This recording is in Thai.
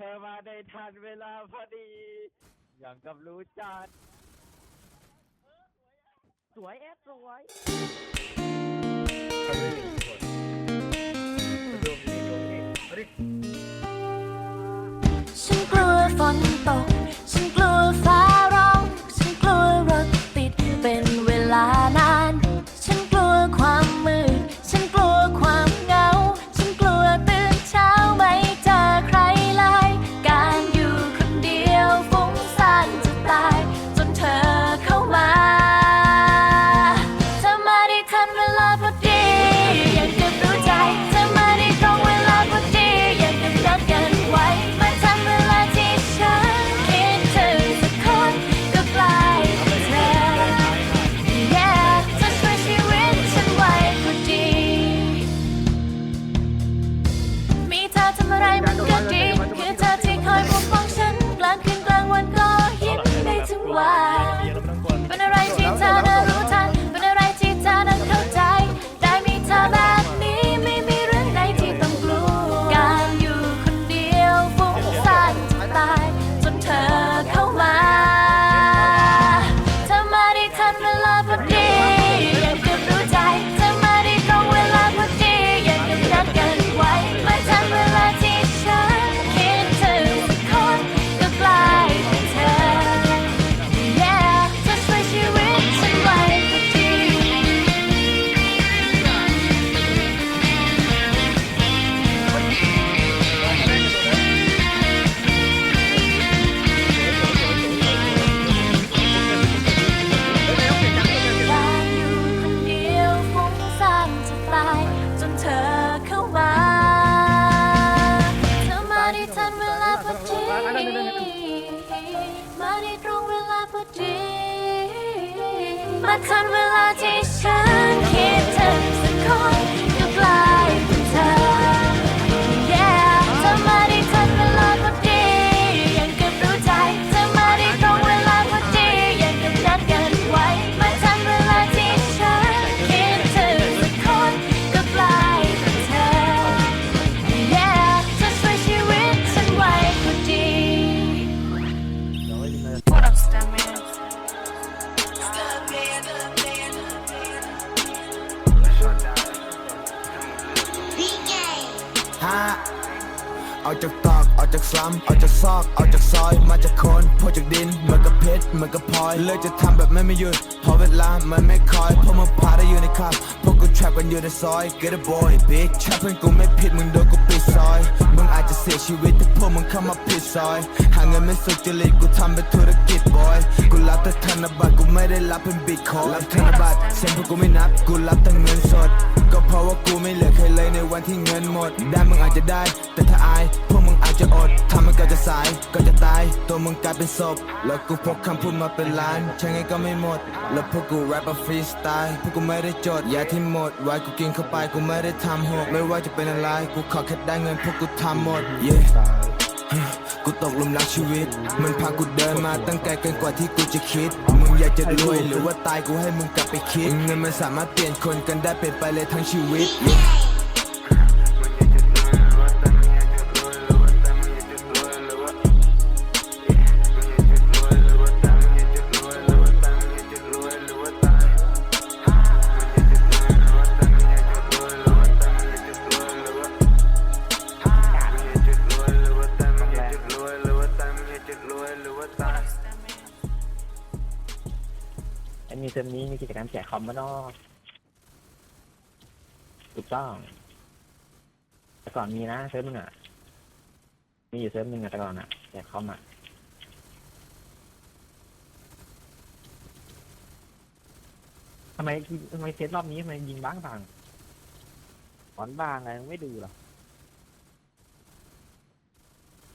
เธอมาได้ทันเวลาพอดี อย่างกับรู้จักสวยแอดสวยา ทันเวลาที่ฉันคิดถึงสักคน ฮะออกจากตอกออกจากซ้ำออกจากซอกออกจากซอย มาจากโคนพอจากดินเหมือนก็เพชรเหมือนก็พลอยเลยจะทำแบบไม่ไม่หยุดพอเวลามันไม่คอยเพราะมันพาได้อยู่ในคับพวกกูแทรปกันอยู่ในซอย get a boy bitch แชร์เพื่อนกูไม่ผิดมึงโดนกูปิด ซอยมึงอาจจะเสียชีวิตถ้าพวกมึงเข้ามาผิดซอย หาเงินไม่สุจริตกูทำเป็นธุรกิจบอยกูรับแต่ธนบัตรกูไม่ได้รับเป็นบิตคอยรับธนบัตรเซ็นพวกกูไม่นับกูรับแต่เงินสด ก็เพราะว่ากูไม่เหลือใครเลยในวันที่เงินหมด ได้มึงอาจจะได้ แต่ถ้าอายพวกมึงอ จะอดทำมันก็จะสายก็จะตาย ตัวมึงกลายเป็นศพ แล้วกูพกคำพูดมาเป็นล้าน ใช่ไงก็ไม่หมด แล้วพวกกูแรปมาฟรีสไตล์พวกกูไม่ได้จดยาที่หมดไว้กูกินเข้าไปกูไม่ได้ทำหกไม่ว่าจะเป็นอะไร กูขอแค่ได้เงินพวกกูทำหมด yeah กูตกหลุมรักชีวิต มันพากูเดินมาตั้งไกลเกินกว่าที่กูจะคิด มึงอยากจะรวยหรือว่าตายกูให้มึงกลับไปคิด เงินมันสามารถเปลี่ยนคนกันได้เปลี่ยนไปเลยทั้งชีวิต มีเทอมนี้มีกิจกรรมแจกคอมมานอกถูกต้อง แต่ก่อนมีนะเซิร์ฟมึงอะ มีอยู่เซิร์ฟมึงอะแต่ก่อนอะแจกคอมอะทำไมทำไมเซตรอบนี้ทำไมยิงบ้างบางหอนบางอะไงไม่ดูหรอ